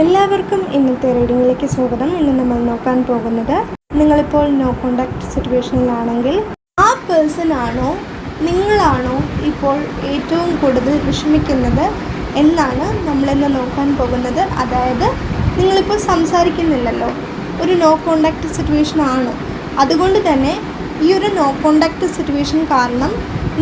എല്ലാവർക്കും ഇന്നത്തെ റീഡിങ്ങിലേക്ക് സ്വാഗതം. ഇന്ന് നമ്മൾ നോക്കാൻ പോകുന്നത് നിങ്ങളിപ്പോൾ നോ കോണ്ടാക്ട് സിറ്റുവേഷനിലാണെങ്കിൽ ആ പേഴ്സൺ ആണോ നിങ്ങളാണോ ഇപ്പോൾ ഏറ്റവും കൂടുതൽ വിഷമിക്കുന്നത് എന്നാണ് നമ്മളിന്ന് നോക്കാൻ പോകുന്നത്. അതായത് നിങ്ങളിപ്പോൾ സംസാരിക്കുന്നില്ലല്ലോ. ഒരു നോ കോണ്ടാക്ട് സിറ്റുവേഷൻ ആണ്. അതുകൊണ്ട് തന്നെ ഈ ഒരു നോ കോണ്ടാക്ട് സിറ്റുവേഷൻ കാരണം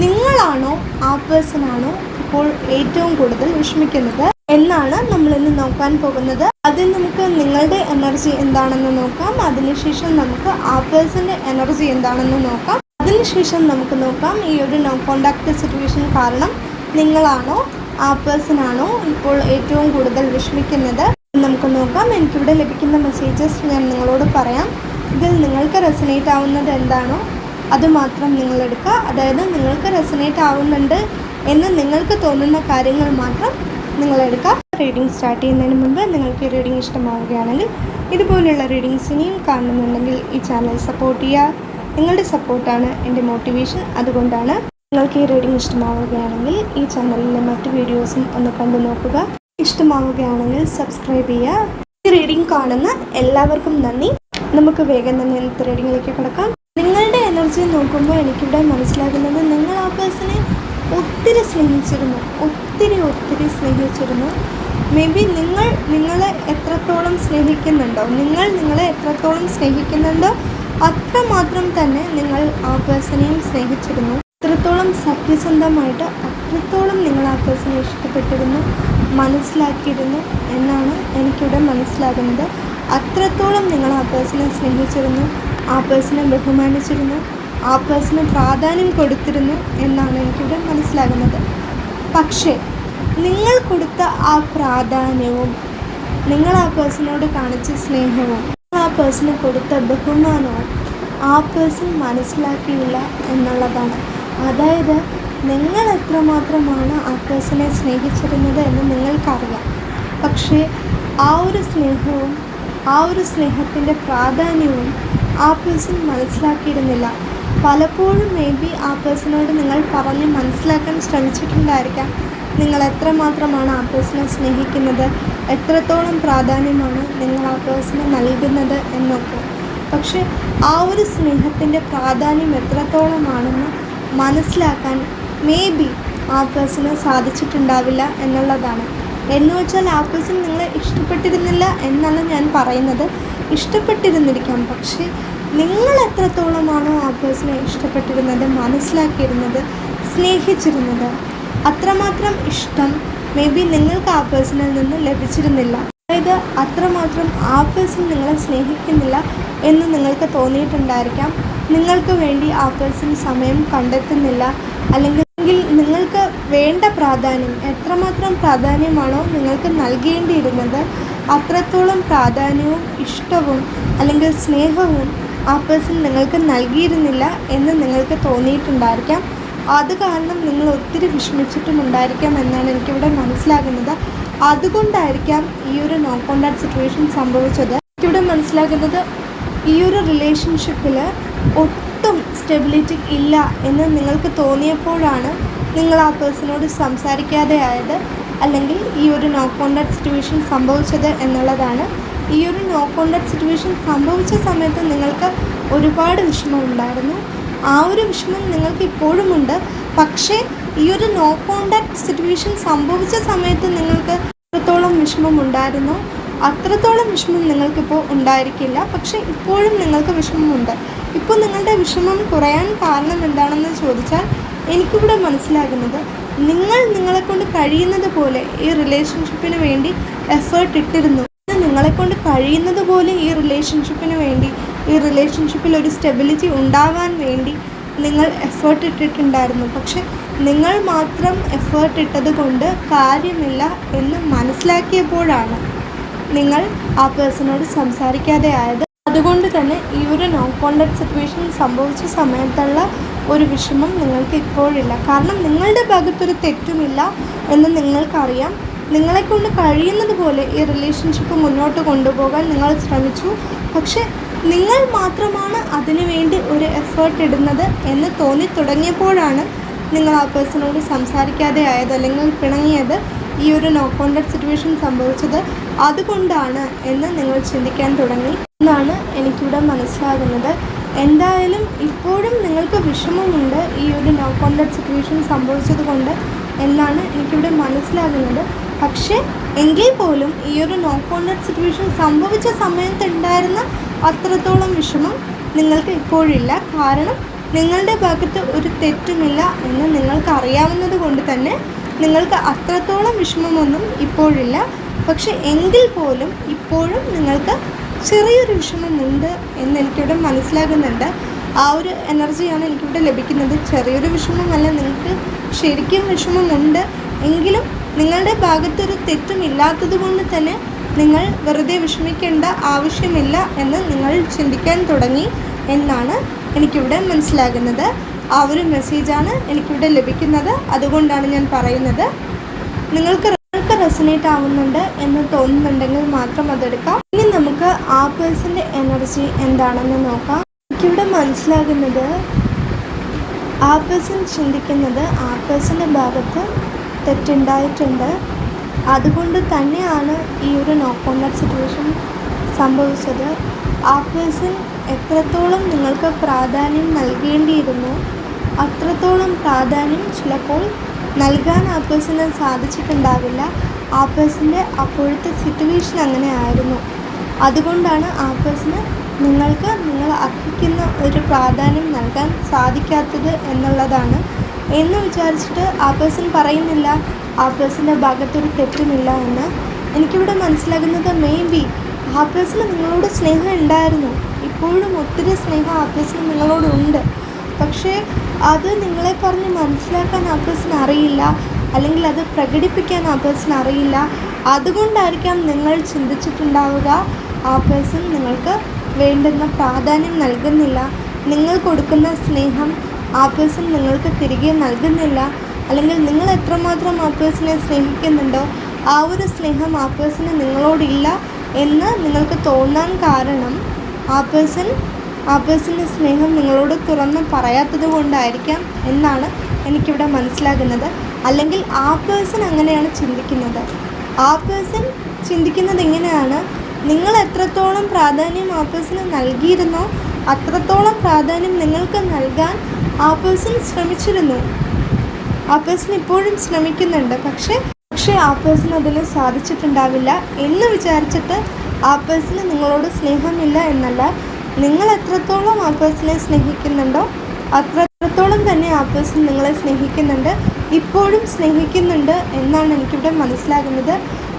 നിങ്ങളാണോ ആ പേഴ്സൺ ആണോ ഇപ്പോൾ ഏറ്റവും കൂടുതൽ വിഷമിക്കുന്നത്? എന്നാണ് നമ്മൾ ഇന്ന് നോക്കാൻ പോകുന്നത്. ആദ്യം നമുക്ക് നിങ്ങളുടെ എനർജി എന്താണെന്ന് നോക്കാം. അതിനുശേഷം നമുക്ക് ആ പേഴ്സന്റെ എനർജി എന്താണെന്ന് നോക്കാം. അതിനുശേഷം നമുക്ക് നോക്കാം. ഈ ഒരു നോ കോണ്ടാക്ട് സിറ്റുവേഷൻ കാരണം നിങ്ങളാണോ ആ പേഴ്സൺ ആണോ ഇപ്പോൾ ഏറ്റവും കൂടുതൽ വിഷമിക്കുന്നത്? നമുക്ക് നോക്കാം. എനിക്കിവിടെ ലഭിക്കുന്ന മെസ്സേജസ് ഞാൻ നിങ്ങളോട് പറയാം. ഇതിൽ നിങ്ങൾക്ക് റെസനേറ്റ് ആവുന്നത് എന്താണോ അത് മാത്രം നിങ്ങളെടുക്കുക അതായത് നിങ്ങൾക്ക് റെസനേറ്റ് ആവുന്നുണ്ട് എന്ന് നിങ്ങൾക്ക് തോന്നുന്ന കാര്യങ്ങൾ മാത്രം നിങ്ങൾ എടുക്കുക റീഡിംഗ് സ്റ്റാർട്ട് ചെയ്യുന്നതിന് മുമ്പ് നിങ്ങൾക്ക് ഈ റീഡിംഗ് ഇഷ്ടമാവുകയാണെങ്കിൽ ഇതുപോലെയുള്ള റീഡിങ്സ് ഇനിയും കാണുന്നുണ്ടെങ്കിൽ ഈ ചാനൽ സപ്പോർട്ട് ചെയ്യുക. നിങ്ങളുടെ സപ്പോർട്ടാണ് എന്റെ മോട്ടിവേഷൻ അതുകൊണ്ടാണ് നിങ്ങൾക്ക് ഈ റീഡിംഗ് ഇഷ്ടമാവുകയാണെങ്കിൽ ഈ ചാനലിലെ മറ്റു വീഡിയോസും ഒന്ന് കണ്ടു നോക്കുക. ഇഷ്ടമാവുകയാണെങ്കിൽ സബ്സ്ക്രൈബ് ചെയ്യുക. ഈ റീഡിംഗ് കാണുന്ന എല്ലാവർക്കും നന്ദി. നമുക്ക് വേഗം തന്നെ ഇന്നത്തെ റീഡിങ്ങിലേക്ക് കിടക്കാം. നിങ്ങളുടെ എനർജി നോക്കുമ്പോൾ എനിക്കിവിടെ മനസ്സിലാകുന്നത് നിങ്ങൾ ആ പേഴ്സണെ ഒത്തിരി സ്നേഹിച്ചിരുന്നു ഒത്തിരി ഒത്തിരി സ്നേഹിച്ചിരുന്നു. മേ ബി നിങ്ങൾ നിങ്ങളെ എത്രത്തോളം സ്നേഹിക്കുന്നുണ്ടോ നിങ്ങൾ നിങ്ങളെ എത്രത്തോളം സ്നേഹിക്കുന്നുണ്ടോ അത്രമാത്രം തന്നെ നിങ്ങൾ ആ പേഴ്സണെയും സ്നേഹിച്ചിരുന്നു. എത്രത്തോളം സത്യസന്ധമായിട്ട് അത്രത്തോളം നിങ്ങൾ ആ പേഴ്സണെ ഇഷ്ടപ്പെട്ടിരുന്നു മനസ്സിലാക്കിയിരുന്നു എന്നാണ് എനിക്കിവിടെ മനസ്സിലാകുന്നത്. അത്രത്തോളം നിങ്ങൾ ആ പേഴ്സണെ സ്നേഹിച്ചിരുന്നു ആ പേഴ്സണെ ബഹുമാനിച്ചിരുന്നു. ആ പേഴ്സണ് പ്രാധാന്യം കൊടുത്തിരുന്നു എന്നാണ് എനിക്കിവിടെ മനസ്സിലാകുന്നത്. പക്ഷേ നിങ്ങൾ കൊടുത്ത ആ പ്രാധാന്യവും നിങ്ങൾ ആ പേഴ്സണോട് കാണിച്ച സ്നേഹവും ആ പേഴ്സണ് കൊടുത്ത ബഹുമാനവും ആ പേഴ്സൺ മനസ്സിലാക്കിയില്ല എന്നുള്ളതാണ്. അതായത് നിങ്ങൾ എത്രമാത്രമാണ് ആ പേഴ്സണെ സ്നേഹിച്ചിരുന്നത് എന്ന് നിങ്ങൾക്കറിയാം. പക്ഷേ ആ ഒരു സ്നേഹവും ആ ഒരു സ്നേഹത്തിന്റെ പ്രാധാന്യവും ആ പേഴ്സൺ മനസ്സിലാക്കിയിരുന്നില്ല. പലപ്പോഴും മേ ബി ആ പേഴ്സണോട് നിങ്ങൾ പറഞ്ഞ് മനസ്സിലാക്കാൻ ശ്രമിച്ചിട്ടുണ്ടായിരിക്കാം. നിങ്ങൾ എത്രമാത്രമാണ് ആ പേഴ്സണെ സ്നേഹിക്കുന്നത്? എത്രത്തോളം പ്രാധാന്യമാണ് നിങ്ങൾ ആ പേഴ്സണെ നൽകുന്നത് എന്നൊക്കെ. പക്ഷെ ആ ഒരു സ്നേഹത്തിന്റെ പ്രാധാന്യം എത്രത്തോളമാണെന്ന് മനസ്സിലാക്കാൻ മേ ബി ആ പേഴ്സണ് സാധിച്ചിട്ടുണ്ടാവില്ല എന്നുള്ളതാണ്. എന്ന് വെച്ചാൽ ആ പേഴ്സൺ നിങ്ങളെ ഇഷ്ടപ്പെട്ടിരുന്നില്ല എന്നല്ല ഞാൻ പറയുന്നത്. ഇഷ്ടപ്പെട്ടിരുന്നിരിക്കാം. പക്ഷേ നിങ്ങൾ എത്രത്തോളമാണോ ആ പേഴ്സണെ ഇഷ്ടപ്പെട്ടിരുന്നത് മനസ്സിലാക്കിയിരുന്നത് സ്നേഹിച്ചിരുന്നത് അത്രമാത്രം ഇഷ്ടം മേ ബി നിങ്ങൾക്ക് ആ പേഴ്സണിൽ നിന്ന് ലഭിച്ചിരുന്നില്ല. അതായത് അത്രമാത്രം ആ പേഴ്സൺ നിങ്ങളെ സ്നേഹിക്കുന്നില്ല എന്ന് നിങ്ങൾക്ക് തോന്നിയിട്ടുണ്ടായിരിക്കാം. നിങ്ങൾക്ക് വേണ്ടി ആ പേഴ്സൺ സമയം കണ്ടെത്തുന്നില്ല. അല്ലെങ്കിൽ നിങ്ങൾക്ക് വേണ്ട പ്രാധാന്യം എത്രമാത്രം പ്രാധാന്യമാണോ നിങ്ങൾക്ക് നൽകേണ്ടിയിരുന്നത് അത്രത്തോളം പ്രാധാന്യവും ഇഷ്ടവും അല്ലെങ്കിൽ സ്നേഹവും ആ പേഴ്സൺ നിങ്ങൾക്ക് നൽകിയിരുന്നില്ല എന്ന് നിങ്ങൾക്ക് തോന്നിയിട്ടുണ്ടായിരിക്കാം. അത് കാരണം നിങ്ങൾ ഒത്തിരി വിഷമിച്ചിട്ടുമുണ്ടായിരിക്കാം എന്നാണ് എനിക്കിവിടെ മനസ്സിലാകുന്നത്. അതുകൊണ്ടായിരിക്കാം ഈ ഒരു നോ കോണ്ടാക്ട് സിറ്റുവേഷൻ സംഭവിച്ചത്. എനിക്കിവിടെ മനസ്സിലാകുന്നത് ഈ ഒരു റിലേഷൻഷിപ്പിൽ ഒട്ടും സ്റ്റെബിലിറ്റി ഇല്ല എന്ന് നിങ്ങൾക്ക് തോന്നിയപ്പോഴാണ് നിങ്ങൾ ആ പേഴ്സണോട് സംസാരിക്കാതെ ആയത് അല്ലെങ്കിൽ ഈ ഒരു നോ കോണ്ടാക്ട് സിറ്റുവേഷൻ സംഭവിച്ചത് എന്നുള്ളതാണ് ഈ ഒരു നോ കോണ്ടാക്ട് സിറ്റുവേഷൻ സംഭവിച്ച സമയത്ത് നിങ്ങൾക്ക് ഒരുപാട് വിഷമം ഉണ്ടായിരുന്നു. ആ ഒരു വിഷമം നിങ്ങൾക്ക് ഇപ്പോഴുമുണ്ട് പക്ഷേ ഈ ഒരു നോ കോണ്ടാക്ട് സിറ്റുവേഷൻ സംഭവിച്ച സമയത്ത് നിങ്ങൾക്ക് എത്രത്തോളം വിഷമം ഉണ്ടായിരുന്നു? അത്രത്തോളം വിഷമം നിങ്ങൾക്കിപ്പോൾ ഉണ്ടായിരിക്കില്ല. പക്ഷേ ഇപ്പോഴും നിങ്ങൾക്ക് വിഷമമുണ്ട്. ഇപ്പോൾ നിങ്ങളുടെ വിഷമം കുറയാൻ കാരണം എന്താണെന്ന് ചോദിച്ചാൽ എനിക്കിവിടെ മനസ്സിലാകുന്നത് നിങ്ങൾ നിങ്ങളെക്കൊണ്ട് കഴിയുന്നത് പോലെ ഈ റിലേഷൻഷിപ്പിന് വേണ്ടി എഫേർട്ട് ഇട്ടിരുന്നു. നിങ്ങളെക്കൊണ്ട് കഴിയുന്നത് പോലെ ഈ റിലേഷൻഷിപ്പിന് വേണ്ടി ഈ റിലേഷൻഷിപ്പിൽ ഒരു സ്റ്റെബിലിറ്റി ഉണ്ടാവാൻ വേണ്ടി നിങ്ങൾ എഫേർട്ട് ഇട്ടിട്ടുണ്ടായിരുന്നു. പക്ഷെ നിങ്ങൾ മാത്രം എഫേർട്ട് ഇട്ടത് കൊണ്ട് കാര്യമില്ല എന്ന് മനസ്സിലാക്കിയപ്പോഴാണ് നിങ്ങൾ ആ പേഴ്സണോട് സംസാരിക്കാതെ ആയത്. അതുകൊണ്ട് തന്നെ ഈ ഒരു നോൺ കോണ്ടാക്ട് സിറ്റുവേഷൻ സംഭവിച്ച സമയത്തുള്ള ഒരു വിഷമം നിങ്ങൾക്ക് ഇപ്പോഴില്ല. കാരണം നിങ്ങളുടെ ഭാഗത്തൊരു തെറ്റുമില്ല എന്ന് നിങ്ങൾക്കറിയാം. നിങ്ങളെക്കൊണ്ട് കഴിയുന്നത് പോലെ ഈ റിലേഷൻഷിപ്പ് മുന്നോട്ട് കൊണ്ടുപോകാൻ നിങ്ങൾ ശ്രമിച്ചു. പക്ഷേ നിങ്ങൾ മാത്രമാണ് അതിനു വേണ്ടി ഒരു എഫേർട്ട് ഇടുന്നത് എന്ന് തോന്നി തുടങ്ങിയപ്പോഴാണ് നിങ്ങൾ ആ പേഴ്സണോട് സംസാരിക്കാതെ ആയത് അല്ലെങ്കിൽ പിണങ്ങിയത് ഈ ഒരു നോ കോണ്ടാക്ട് സിറ്റുവേഷൻ സംഭവിച്ചത്. അതുകൊണ്ടാണ് എന്ന് നിങ്ങൾ ചിന്തിക്കാൻ തുടങ്ങി. എന്നാണ് എനിക്കിവിടെ മനസ്സിലാകുന്നത്. എന്തായാലും ഇപ്പോഴും നിങ്ങൾക്ക് വിഷമമുണ്ട് ഈ ഒരു നോ കോണ്ടാക്ട് സിറ്റുവേഷൻ സംഭവിച്ചത് കൊണ്ട് എന്നാണ് എനിക്കിവിടെ മനസ്സിലാകുന്നത്. പക്ഷേ എങ്കിൽ പോലും ഈ ഒരു നോ കോൺടാക്ട് സിറ്റുവേഷൻ സംഭവിച്ച സമയത്തുണ്ടായിരുന്ന അത്രത്തോളം വിഷമം നിങ്ങൾക്ക് ഇപ്പോഴില്ല. കാരണം നിങ്ങളുടെ ഭാഗത്ത് ഒരു തെറ്റുമില്ല എന്ന് നിങ്ങൾക്ക് അറിയാവുന്നത് കൊണ്ട് തന്നെ നിങ്ങൾക്ക് അത്രത്തോളം വിഷമമൊന്നും ഇപ്പോഴില്ല. പക്ഷെ എങ്കിൽ പോലും ഇപ്പോഴും നിങ്ങൾക്ക് ചെറിയൊരു വിഷമമുണ്ട് എന്ന് എനിക്കിവിടെ മനസ്സിലാകുന്നുണ്ട്. ആ ഒരു എനർജിയാണ് എനിക്കിവിടെ ലഭിക്കുന്നത്. ചെറിയൊരു വിഷമമല്ല നിങ്ങൾക്ക് ശരിക്കും വിഷമമുണ്ട്. എങ്കിലും നിങ്ങളുടെ ഭാഗത്തൊരു തെറ്റും ഇല്ലാത്തത് കൊണ്ട് തന്നെ നിങ്ങൾ വെറുതെ വിഷമിക്കേണ്ട ആവശ്യമില്ല എന്ന് നിങ്ങൾ ചിന്തിക്കാൻ തുടങ്ങി എന്നാണ് എനിക്കിവിടെ മനസ്സിലാകുന്നത്. ആ ഒരു മെസ്സേജാണ് എനിക്കിവിടെ ലഭിക്കുന്നത്. അതുകൊണ്ടാണ് ഞാൻ പറയുന്നത്. നിങ്ങൾക്ക് നിങ്ങൾക്ക് റെസനേറ്റ് ആവുന്നുണ്ട് എന്ന് തോന്നുന്നുണ്ടെങ്കിൽ മാത്രം അതെടുക്കാം. ഇനി നമുക്ക് ആ പേഴ്സന്റെ എനർജി എന്താണെന്ന് നോക്കാം. എനിക്കിവിടെ മനസ്സിലാകുന്നത് ആ പേഴ്സൺ ചിന്തിക്കുന്നത് ആ പേഴ്സന്റെ ഭാഗത്ത് തെറ്റുണ്ടായിട്ടുണ്ട്. അതുകൊണ്ട് തന്നെയാണ് ഈ ഒരു നോ കോൺടാക്ട് സിറ്റുവേഷൻ സംഭവിച്ചത്. ആ പേഴ്സൺ എത്രത്തോളം നിങ്ങൾക്ക് പ്രാധാന്യം നൽകേണ്ടിയിരുന്നു അത്രത്തോളം പ്രാധാന്യം ചിലപ്പോൾ നൽകാൻ ആ പേഴ്സണ് സാധിച്ചിട്ടുണ്ടാവില്ല. ആ പേഴ്സന്റെ അപ്പോഴത്തെ സിറ്റുവേഷൻ അങ്ങനെ ആയിരുന്നു അതുകൊണ്ടാണ് ആ പേഴ്സണ് നിങ്ങൾക്ക് നിങ്ങൾ അർഹിക്കുന്ന ഒരു പ്രാധാന്യം നൽകാൻ സാധിക്കാത്തത് എന്നുള്ളതാണ് എന്ന് വിചാരിച്ചിട്ട് ആ പേഴ്സൺ പറയുന്നില്ല. ആ പേഴ്സന്റെ ഭാഗത്തൊരു തെറ്റുമില്ല എന്ന് എനിക്കിവിടെ മനസ്സിലാകുന്നത് മേ ബി ആ പേഴ്സണ് നിങ്ങളോട് സ്നേഹം ഉണ്ടായിരുന്നു. ഇപ്പോഴും ഒത്തിരി സ്നേഹം ആ പേഴ്സണ് നിങ്ങളോടുണ്ട് പക്ഷേ അത് നിങ്ങളെ പറഞ്ഞ് മനസ്സിലാക്കാൻ ആ പേഴ്സൺ അറിയില്ല. അല്ലെങ്കിൽ അത് പ്രകടിപ്പിക്കാൻ ആ പേഴ്സൺ അറിയില്ല. അതുകൊണ്ടായിരിക്കാം നിങ്ങൾ ചിന്തിച്ചിട്ടുണ്ടാവുക ആ പേഴ്സൺ നിങ്ങൾക്ക് വേണ്ടുന്ന പ്രാധാന്യം നൽകുന്നില്ല. നിങ്ങൾ കൊടുക്കുന്ന സ്നേഹം ആ പേഴ്സൺ നിങ്ങൾക്ക് തിരികെ നൽകുന്നില്ല. അല്ലെങ്കിൽ നിങ്ങൾ എത്രമാത്രം ആ പേഴ്സണെ സ്നേഹിക്കുന്നുണ്ടോ ആ ഒരു സ്നേഹം ആ പേഴ്സണ് നിങ്ങളോടില്ല എന്ന് നിങ്ങൾക്ക് തോന്നാൻ കാരണം ആ പേഴ്സൺ ആ പേഴ്സന്റെ സ്നേഹം നിങ്ങളോട് തുറന്ന് പറയാത്തത് കൊണ്ടായിരിക്കാം എന്നാണ് എനിക്കിവിടെ മനസ്സിലാകുന്നത്. അല്ലെങ്കിൽ ആ പേഴ്സൺ അങ്ങനെയാണ് ചിന്തിക്കുന്നത്. ആ പേഴ്സൺ ചിന്തിക്കുന്നത് എങ്ങനെയാണ് നിങ്ങൾ എത്രത്തോളം പ്രാധാന്യം ആ പേഴ്സണ് നൽകിയിരുന്നോ അത്രത്തോളം പ്രാധാന്യം നിങ്ങൾക്ക് നൽകാൻ ആ പേഴ്സൺ ശ്രമിച്ചിരുന്നു. ആ പേഴ്സൺ ഇപ്പോഴും ശ്രമിക്കുന്നുണ്ട്. പക്ഷേ പക്ഷേ ആ പേഴ്സൺ അതിൽ സാധിച്ചിട്ടുണ്ടാവില്ല എന്ന് വിചാരിച്ചിട്ട് ആ പേഴ്സണ് നിങ്ങളോട് സ്നേഹമില്ല എന്നല്ല. നിങ്ങൾ എത്രത്തോളം ആ പേഴ്സണെ സ്നേഹിക്കുന്നുണ്ടോ അത്രത്തോളം തന്നെ ആ പേഴ്സൺ നിങ്ങളെ സ്നേഹിക്കുന്നുണ്ട്. ഇപ്പോഴും സ്നേഹിക്കുന്നുണ്ട് എന്നാണ് എനിക്കിവിടെ മനസ്സിലാകുന്നത്.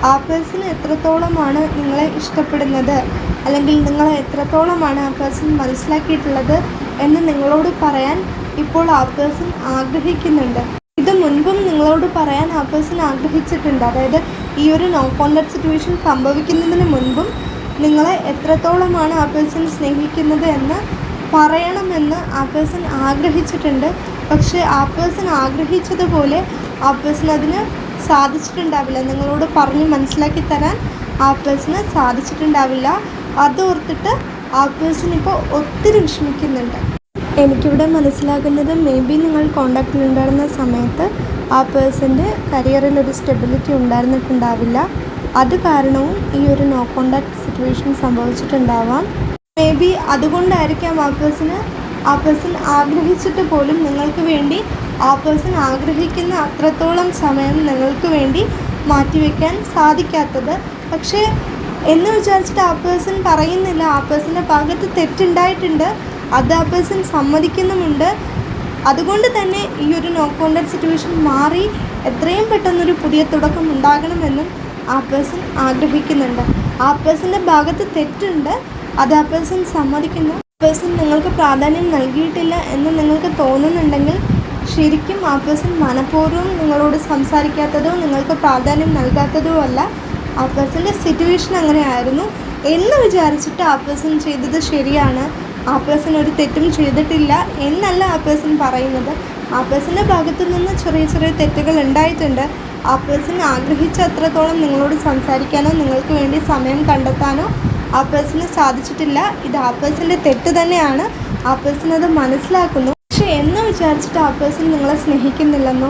ആ പേഴ്സൺ എത്രത്തോളമാണ് നിങ്ങളെ ഇഷ്ടപ്പെടുന്നത്? അല്ലെങ്കിൽ നിങ്ങളെ എത്രത്തോളമാണ് ആ പേഴ്സൺ മനസ്സിലാക്കിയിട്ടുള്ളത് എന്ന് നിങ്ങളോട് പറയാൻ ഇപ്പോൾ ആ പേഴ്സൺ ആഗ്രഹിക്കുന്നുണ്ട്. ഇത് മുൻപും നിങ്ങളോട് പറയാൻ ആ പേഴ്സൺ ആഗ്രഹിച്ചിട്ടുണ്ട്. അതായത് ഈ ഒരു നോ കോൺടാക്ട് സിറ്റുവേഷൻ സംഭവിക്കുന്നതിന് മുൻപും നിങ്ങളെ എത്രത്തോളമാണ് ആ പേഴ്സൺ സ്നേഹിക്കുന്നത് എന്ന് പറയണമെന്ന് ആ പേഴ്സൺ ആഗ്രഹിച്ചിട്ടുണ്ട്. പക്ഷേ ആ പേഴ്സൺ ആഗ്രഹിച്ചതുപോലെ ആ പേഴ്സൺ അതിന് സാധിച്ചിട്ടുണ്ടാവില്ല. നിങ്ങളോട് പറഞ്ഞ് മനസ്സിലാക്കി തരാൻ ആ സാധിച്ചിട്ടുണ്ടാവില്ല. അതോർത്തിട്ട് ആ പേഴ്സൺ ഇപ്പോൾ ഒത്തിരി വിഷമിക്കുന്നുണ്ട്. എനിക്കിവിടെ മനസ്സിലാകുന്നത് മേ ബി നിങ്ങൾ കോണ്ടാക്റ്റിലുണ്ടായിരുന്ന സമയത്ത് ആ പേഴ്സന്റെ കരിയറിൽ ഒരു സ്റ്റെബിലിറ്റി ഉണ്ടായിരുന്നിട്ടുണ്ടാവില്ല. അത് കാരണവും ഈ ഒരു നോ കോണ്ടാക്ട് സിറ്റുവേഷൻ സംഭവിച്ചിട്ടുണ്ടാവാം. മേ ബി അതുകൊണ്ടായിരിക്കാം ആ പേഴ്സണ് ആ പേഴ്സൺ ആഗ്രഹിച്ചിട്ട് പോലും നിങ്ങൾക്ക് വേണ്ടി ആ പേഴ്സൺ ആഗ്രഹിക്കുന്ന അത്രത്തോളം സമയം നിങ്ങൾക്ക് വേണ്ടി മാറ്റിവെക്കാൻ സാധിക്കാത്തത്. പക്ഷേ എന്ന് വിചാരിച്ചിട്ട് ആ പേഴ്സൺ പറയുന്നില്ല. ആ പേഴ്സന്റെ ഭാഗത്ത് തെറ്റുണ്ടായിട്ടുണ്ട്. അത് ആ പേഴ്സൺ സമ്മതിക്കുന്നുമുണ്ട്. അതുകൊണ്ട് തന്നെ ഈ ഒരു നോ കോണ്ടാക്ട് സിറ്റുവേഷൻ മാറി എത്രയും പെട്ടെന്നൊരു പുതിയ തുടക്കം ഉണ്ടാകണമെന്നും ആ പേഴ്സൺ ആഗ്രഹിക്കുന്നുണ്ട്. ആ പേഴ്സന്റെ ഭാഗത്ത് തെറ്റുണ്ട്. അത് ആ പേഴ്സൺ സമ്മതിക്കുന്നു. പേഴ്സൺ നിങ്ങൾക്ക് പ്രാധാന്യം നൽകിയിട്ടില്ല എന്ന് നിങ്ങൾക്ക് തോന്നുന്നുണ്ടെങ്കിൽ ശരിക്കും ആ പേഴ്സൺ മനഃപൂർവം നിങ്ങളോട് സംസാരിക്കാത്തതോ നിങ്ങൾക്ക് പ്രാധാന്യം നൽകാത്തതോ അല്ല. ആ പേഴ്സന്റെ സിറ്റുവേഷൻ അങ്ങനെയായിരുന്നു. എന്ന് വിചാരിച്ചിട്ട് ആ പേഴ്സൺ ചെയ്തത് ശരിയാണ്. ആ പേഴ്സൺ ഒരു തെറ്റും ചെയ്തിട്ടില്ല എന്നല്ല ആ പേഴ്സൺ പറയുന്നത്. ആ പേഴ്സന്റെ ഭാഗത്തു നിന്ന് ചെറിയ ചെറിയ തെറ്റുകൾ ഉണ്ടായിട്ടുണ്ട്. ആ പേഴ്സൺ ആഗ്രഹിച്ച അത്രത്തോളം നിങ്ങളോട് സംസാരിക്കാനോ നിങ്ങൾക്ക് വേണ്ടി സമയം കണ്ടെത്താനോ ആ പേഴ്സണ് സാധിച്ചിട്ടില്ല. ഇത് ആ പേഴ്സന്റെ തെറ്റ് തന്നെയാണ്. ആ പേഴ്സൺ അത് മനസ്സിലാക്കുന്നു. വിചാരിച്ചിട്ട് ആ പേഴ്സൺ നിങ്ങളെ സ്നേഹിക്കുന്നില്ലെന്നോ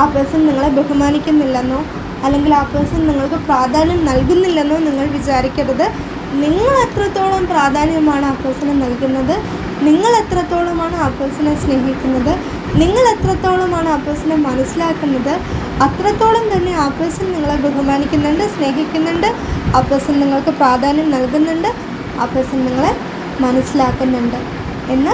ആ പേഴ്സൺ നിങ്ങളെ ബഹുമാനിക്കുന്നില്ലെന്നോ അല്ലെങ്കിൽ ആ പേഴ്സൺ നിങ്ങൾക്ക് പ്രാധാന്യം നൽകുന്നില്ലെന്നോ നിങ്ങൾ വിചാരിക്കരുത്. നിങ്ങൾ എത്രത്തോളം പ്രാധാന്യമാണ് ആ പേഴ്സണ് നൽകുന്നത്? നിങ്ങൾ എത്രത്തോളമാണ് ആ പേഴ്സണെ സ്നേഹിക്കുന്നത്? നിങ്ങൾ എത്രത്തോളമാണ് ആ പേഴ്സണെ മനസ്സിലാക്കുന്നത്? അത്രത്തോളം തന്നെ ആ പേഴ്സൺ നിങ്ങളെ ബഹുമാനിക്കുന്നുണ്ട് സ്നേഹിക്കുന്നുണ്ട് ആ പേഴ്സൺ നിങ്ങൾക്ക് പ്രാധാന്യം നൽകുന്നുണ്ട് ആ പേഴ്സൺ നിങ്ങളെ മനസ്സിലാക്കുന്നുണ്ട്. എന്ന്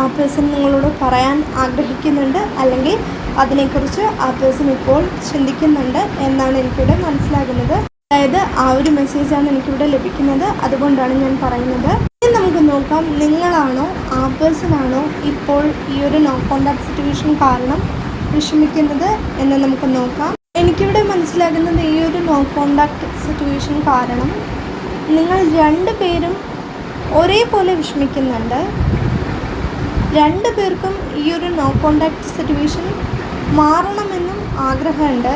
ആ പേഴ്സൺ നിങ്ങളോട് പറയാൻ ആഗ്രഹിക്കുന്നുണ്ട് അല്ലെങ്കിൽ അതിനെക്കുറിച്ച് ആ പേഴ്സൺ ഇപ്പോൾ ചിന്തിക്കുന്നുണ്ട് എന്നാണ് എനിക്കിവിടെ മനസ്സിലാകുന്നത്. അതായത് ആ ഒരു മെസ്സേജാണ് എനിക്കിവിടെ ലഭിക്കുന്നത്. അതുകൊണ്ടാണ് ഞാൻ പറയുന്നത്. ഇനി നമുക്ക് നോക്കാം നിങ്ങളാണോ ആ പേഴ്സൺ ആണോ ഇപ്പോൾ ഈ ഒരു നോ കോണ്ടാക്ട് സിറ്റുവേഷൻ കാരണം വിഷമിക്കുന്നത് എന്ന് നമുക്ക് നോക്കാം. എനിക്കിവിടെ മനസ്സിലാകുന്നത് ഈ ഒരു നോ കോണ്ടാക്ട് സിറ്റുവേഷൻ കാരണം നിങ്ങൾ രണ്ട് പേരും ഒരേപോലെ വിഷമിക്കുന്നുണ്ട്. രണ്ട് പേർക്കും ഈ ഒരു നോ കോണ്ടാക്ട് സിറ്റുവേഷൻ മാറണമെന്നും ആഗ്രഹമുണ്ട്.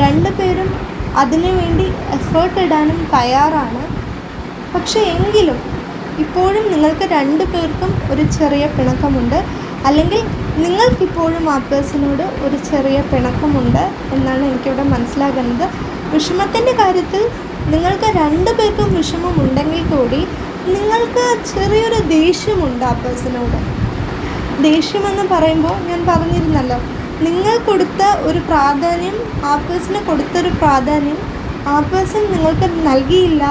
രണ്ട് പേരും അതിനു വേണ്ടി എഫേർട്ട് ഇടാനും തയ്യാറാണ്. പക്ഷേ എങ്കിലും ഇപ്പോഴും നിങ്ങൾക്ക് രണ്ട് പേർക്കും ഒരു ചെറിയ പിണക്കമുണ്ട്. അല്ലെങ്കിൽ നിങ്ങൾക്കിപ്പോഴും ആ പേഴ്സണോട് ഒരു ചെറിയ പിണക്കമുണ്ട് എന്നാണ് എനിക്കിവിടെ മനസ്സിലാകുന്നത്. വിഷമത്തിന്റെ കാര്യത്തിൽ നിങ്ങൾക്ക് രണ്ട് പേർക്കും വിഷമമുണ്ടെങ്കിൽ കൂടി നിങ്ങൾക്ക് ചെറിയൊരു ദേഷ്യമുണ്ട് ആ പേഴ്സണോട്. ദേഷ്യമെന്ന് പറയുമ്പോൾ ഞാൻ പറഞ്ഞിരുന്നല്ലോ നിങ്ങൾ കൊടുത്ത ഒരു പ്രാധാന്യം ആ പേഴ്സണ് കൊടുത്തൊരു പ്രാധാന്യം ആ പേഴ്സൺ നിങ്ങൾക്ക് നൽകിയില്ല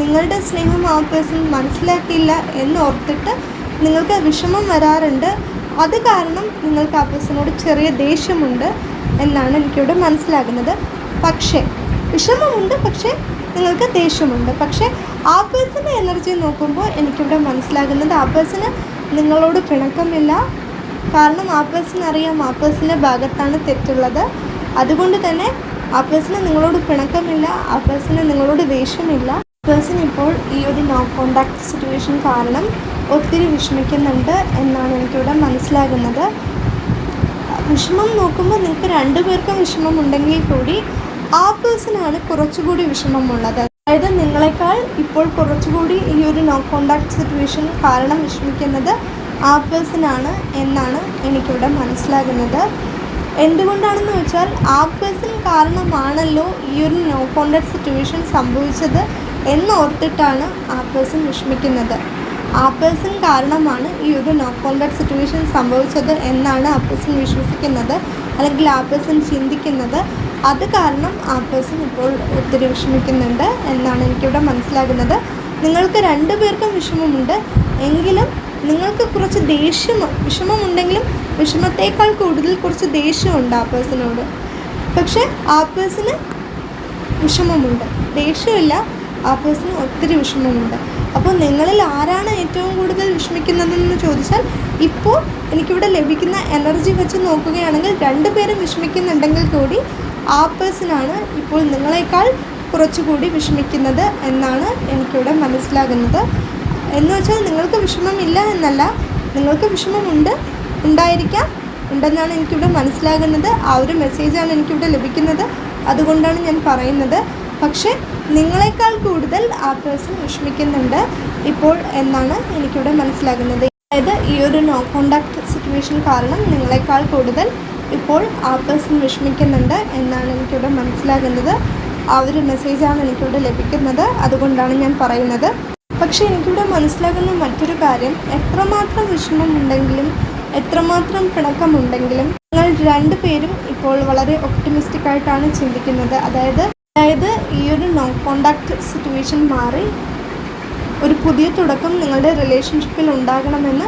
നിങ്ങളുടെ സ്നേഹം ആ പേഴ്സൺ മനസ്സിലാക്കിയില്ല എന്നോർത്തിട്ട് നിങ്ങൾക്ക് വിഷമം വരാറുണ്ട്. അത് കാരണം നിങ്ങൾക്ക് ആ പേഴ്സണോട് ചെറിയ ദേഷ്യമുണ്ട് എന്നാണ് എനിക്കിവിടെ മനസ്സിലാകുന്നത്. പക്ഷേ വിഷമമുണ്ട് പക്ഷേ നിങ്ങൾക്ക് ദേഷ്യമുണ്ട്. പക്ഷേ ആ പേഴ്സന്റെ എനർജി നോക്കുമ്പോൾ എനിക്കിവിടെ മനസ്സിലാകുന്നത് ആ പേഴ്സണ് നിങ്ങളോട് പിണക്കമില്ല. കാരണം ആ പേഴ്സൺ അറിയാം ആ പേഴ്സന്റെ ഭാഗത്താണ് തെറ്റുള്ളത്. അതുകൊണ്ട് തന്നെ ആ പേഴ്സണ് നിങ്ങളോട് പിണക്കമില്ല ആ പേഴ്സണ് നിങ്ങളോട് ദേഷ്യമില്ല. പേഴ്സൺ ഇപ്പോൾ ഈ ഒരു നോ കോണ്ടാക്ട് സിറ്റുവേഷൻ കാരണം ഒത്തിരി വിഷമിക്കുന്നുണ്ട് എന്നാണ് എനിക്കിവിടെ മനസ്സിലാകുന്നത്. വിഷമം നോക്കുമ്പോൾ നിങ്ങൾക്ക് രണ്ടുപേർക്കും വിഷമം ഉണ്ടെങ്കിൽ കൂടി ആ പേഴ്സണാണ് കുറച്ചുകൂടി വിഷമമുള്ളത്. അതായത് നിങ്ങളെക്കാൾ ഇപ്പോൾ കുറച്ചുകൂടി ഈ ഒരു നോ കോണ്ടാക്ട് സിറ്റുവേഷൻ കാരണം വിഷമിക്കുന്നത് ആ പേഴ്സണാണ് എന്നാണ് എനിക്കിവിടെ മനസ്സിലാകുന്നത്. എന്തുകൊണ്ടാണെന്ന് വെച്ചാൽ ആ പേഴ്സൺ കാരണമാണല്ലോ ഈ ഒരു നോ കോണ്ടാക്ട് സിറ്റുവേഷൻ സംഭവിച്ചത് എന്നോർത്തിട്ടാണ് ആ പേഴ്സൺ വിഷമിക്കുന്നത്. ആ പേഴ്സൺ കാരണമാണ് ഈ ഒരു നോ കോണ്ടാക്ട് സിറ്റുവേഷൻ സംഭവിച്ചത് എന്നാണ് ആ പേഴ്സൺ വിശ്വസിക്കുന്നത് അല്ലെങ്കിൽ ആ പേഴ്സൺ ചിന്തിക്കുന്നത്. അത് കാരണം ആ പേഴ്സൺ ഇപ്പോൾ ഒത്തിരി വിഷമിക്കുന്നുണ്ട് എന്നാണ് എനിക്കിവിടെ മനസ്സിലാകുന്നത്. നിങ്ങൾക്ക് രണ്ടു പേർക്കും വിഷമമുണ്ട്. എങ്കിലും നിങ്ങൾക്ക് കുറച്ച് ദേഷ്യം വിഷമമുണ്ടെങ്കിലും വിഷമത്തേക്കാൾ കൂടുതൽ കുറച്ച് ദേഷ്യമുണ്ട് ആ പേഴ്സണോട് പക്ഷേ ആ പേഴ്സണ് വിഷമമുണ്ട്. ദേഷ്യമില്ല. ആ പേഴ്സണ് ഒത്തിരി വിഷമമുണ്ട്. അപ്പോൾ നിങ്ങളിൽ ആരാണ് ഏറ്റവും കൂടുതൽ വിഷമിക്കുന്നതെന്ന് ചോദിച്ചാൽ ഇപ്പോൾ എനിക്കിവിടെ ലഭിക്കുന്ന എനർജി വെച്ച് നോക്കുകയാണെങ്കിൽ രണ്ടുപേരും വിഷമിക്കുന്നുണ്ടെങ്കിൽ കൂടി ആ പേഴ്സണാണ് ഇപ്പോൾ നിങ്ങളെക്കാൾ കുറച്ചുകൂടി വിഷമിക്കുന്നത് എന്നാണ് എനിക്കിവിടെ മനസ്സിലാകുന്നത്. എന്ന് വെച്ചാൽ നിങ്ങൾക്ക് വിഷമമില്ല എന്നല്ല നിങ്ങൾക്ക് വിഷമമുണ്ട് ഉണ്ടായിരിക്കാം ഉണ്ടെന്നാണ് എനിക്കിവിടെ മനസ്സിലാകുന്നത്. ആ ഒരു മെസ്സേജാണ് എനിക്കിവിടെ ലഭിക്കുന്നത്. അതുകൊണ്ടാണ് ഞാൻ പറയുന്നത്. പക്ഷേ നിങ്ങളെക്കാൾ കൂടുതൽ ആ പേഴ്സൺ വിഷമിക്കുന്നുണ്ട് ഇപ്പോൾ എന്നാണ് എനിക്കിവിടെ മനസ്സിലാകുന്നത്. അതായത് ഈ ഒരു നോ കോണ്ടാക്ട് സിറ്റുവേഷൻ കാരണം നിങ്ങളെക്കാൾ കൂടുതൽ ഇപ്പോൾ ആ പേഴ്സൺ വിഷമിക്കുന്നുണ്ട് എന്നാണ് എനിക്കിവിടെ മനസ്സിലാകുന്നത്. ആ ഒരു മെസ്സേജാണ് എനിക്കിവിടെ ലഭിക്കുന്നത്. അതുകൊണ്ടാണ് ഞാൻ പറയുന്നത്. പക്ഷേ എനിക്കിവിടെ മനസ്സിലാകുന്ന മറ്റൊരു കാര്യം. എത്രമാത്രം വിഷമമുണ്ടെങ്കിലും എത്രമാത്രം പിണക്കമുണ്ടെങ്കിലും നിങ്ങൾ രണ്ടുപേരും ഇപ്പോൾ വളരെ ഒപ്റ്റിമിസ്റ്റിക് ആയിട്ടാണ് ചിന്തിക്കുന്നത്. അതായത് അതായത് ഈ ഒരു നോ കോണ്ടാക്ട് സിറ്റുവേഷൻ മാറി ഒരു പുതിയ തുടക്കം നിങ്ങളുടെ റിലേഷൻഷിപ്പിൽ ഉണ്ടാകണമെന്ന്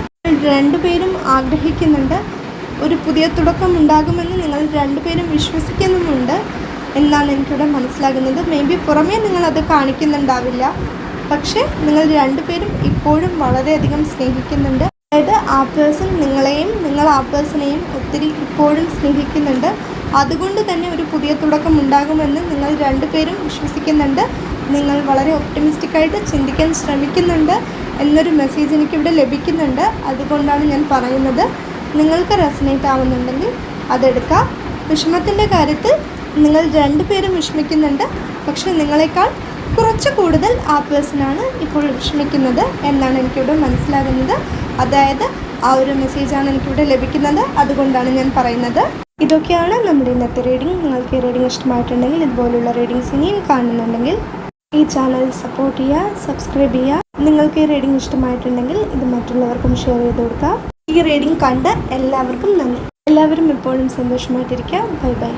രണ്ടുപേരും ആഗ്രഹിക്കുന്നുണ്ട്. ഒരു പുതിയ തുടക്കം ഉണ്ടാകുമെന്ന് നിങ്ങൾ രണ്ടുപേരും വിശ്വസിക്കുന്നുമുണ്ട് എന്നാണ് എനിക്കിവിടെ മനസ്സിലാകുന്നത്. മേ ബി പുറമേ നിങ്ങളത് കാണിക്കുന്നുണ്ടാവില്ല. പക്ഷേ നിങ്ങൾ രണ്ടുപേരും ഇപ്പോഴും വളരെയധികം സ്നേഹിക്കുന്നുണ്ട്. അതായത് ആ പേഴ്സൺ നിങ്ങളെയും നിങ്ങൾ ആ പേഴ്സണെയും ഒത്തിരി ഇപ്പോഴും സ്നേഹിക്കുന്നുണ്ട്. അതുകൊണ്ട് തന്നെ ഒരു പുതിയ തുടക്കം ഉണ്ടാകുമെന്ന് നിങ്ങൾ രണ്ടുപേരും വിശ്വസിക്കുന്നുണ്ട്. നിങ്ങൾ വളരെ ഒപ്റ്റമിസ്റ്റിക്കായിട്ട് ചിന്തിക്കാൻ ശ്രമിക്കുന്നുണ്ട്. എന്നൊരു മെസ്സേജ് എനിക്കിവിടെ ലഭിക്കുന്നുണ്ട്. അതുകൊണ്ടാണ് ഞാൻ പറയുന്നത്. നിങ്ങൾക്ക് റെസനേറ്റ് ആവുന്നുണ്ടെങ്കിൽ അതെടുക്കാം. വിഷമത്തിന്റെ കാര്യത്തിൽ നിങ്ങൾ രണ്ടുപേരും വിഷമിക്കുന്നുണ്ട്. പക്ഷെ നിങ്ങളെക്കാൾ കുറച്ച് കൂടുതൽ ആ പേഴ്സണാണ് ഇപ്പോൾ വിഷമിക്കുന്നത് എന്നാണ് എനിക്കിവിടെ മനസ്സിലാകുന്നത്. അതായത് ആ ഒരു മെസ്സേജാണ് എനിക്കിവിടെ ലഭിക്കുന്നത്. അതുകൊണ്ടാണ് ഞാൻ പറയുന്നത്. ഇതൊക്കെയാണ് നമ്മുടെ ഇന്നത്തെ റീഡിംഗ് നിങ്ങൾക്ക് ഈ റീഡിംഗ് ഇഷ്ടമായിട്ടുണ്ടെങ്കിൽ ഇതുപോലുള്ള റീഡിങ്സ് ഇനിയും കാണുന്നുണ്ടെങ്കിൽ ഈ ചാനൽ സപ്പോർട്ട് ചെയ്യുക സബ്സ്ക്രൈബ് ചെയ്യുക. നിങ്ങൾക്ക് ഈ റീഡിംഗ് ഇഷ്ടമായിട്ടുണ്ടെങ്കിൽ ഇത് മറ്റുള്ളവർക്കും ഷെയർ ചെയ്ത് കൊടുക്കുക. ഈ റീഡിംഗ് കണ്ട് എല്ലാവർക്കും നന്ദി. എല്ലാവരും എപ്പോഴും സന്തോഷമായിട്ടിരിക്കുക. Bye bye.